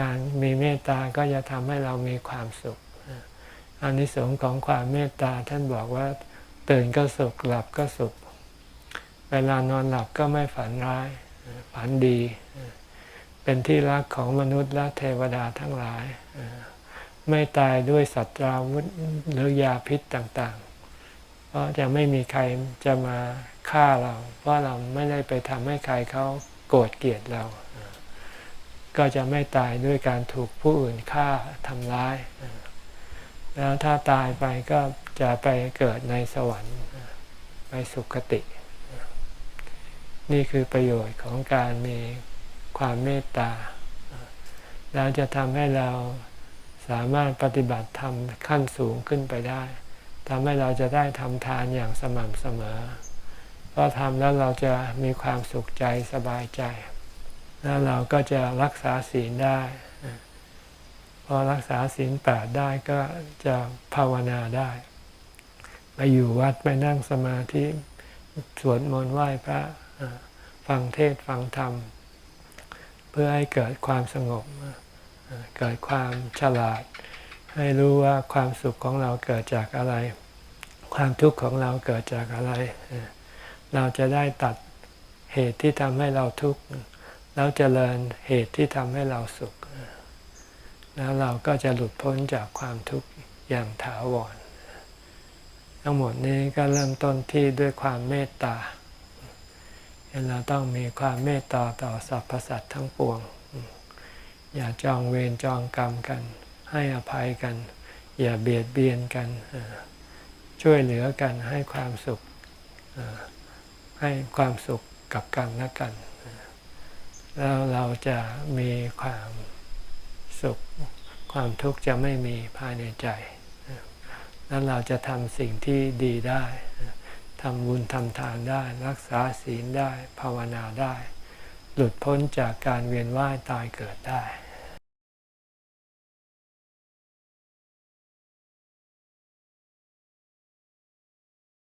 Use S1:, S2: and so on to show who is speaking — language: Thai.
S1: การมีเมตตาก็จะทำให้เรามีความสุขอานิสงส์ของความเมตตาท่านบอกว่า ตื่นก็สุขหลับก็สุข เวลานอนหลับก็ไม่ฝันร้าย ฝันดี เป็นที่รักของมนุษย์และเทวดาทั้งหลาย ไม่ตายด้วยสัตว์ราวุธหรือยาพิษต่างๆ เพราะจะไม่มีใครจะมาฆ่าเรา เพราะเราไม่ได้ไปทำให้ใครเขาโกรธเกลียดเรา ก็จะไม่ตายด้วยการถูกผู้อื่นฆ่าทำร้าย แล้วถ้าตายไปก็จะไปเกิดในสวรรค์ไปสุคติ นี่คือประโยชน์ของการมีความเมตตาแล้วจะทำให้เราสามารถปฏิบัติธรรมขั้นสูงขึ้นไปได้ทำให้เราจะได้ทำทานอย่างสม่ำเสมอ เพราะทำแล้วเราจะมีความสุขใจสบายใจ แล้วเราก็จะรักษาศีลได้ พอรักษาศีลแปดได้ก็จะภาวนาได้ไปอยู่วัดไปนั่งสมาธิสวดมนต์ไหว้พระฟังเทศฟังธรรม เพื่อให้เกิดความสงบ เกิดความฉลาด ให้รู้ว่าความสุขของเราเกิดจากอะไร ความทุกข์ของเราเกิดจากอะไร เราจะได้ตัดเหตุที่ทำให้เราทุกข์ แล้วเจริญเหตุที่ทำให้เราสุข แล้วเราก็จะหลุดพ้นจากความทุกข์อย่างถาวร ทั้งหมดนี้ก็เริ่มต้นที่ด้วยความเมตตาเราต้องมีความเมตตาต่อสรรพสัตว์ทั้งปวง อย่าจองเวรจองกรรมกัน ให้อภัยกัน อย่าเบียดเบียนกัน ช่วยเหลือกันให้ความสุขให้ความสุขกับกันและกัน แล้วเราจะมีความสุข ความทุกข์จะไม่มีภายในใจ แล้วเราจะทำสิ่งที่ดีได้ทำบุญทำทานได้ รักษาศีลได้ ภาวนาได้ หลุดพ้นจากการเวียนว่ายตายเกิดได้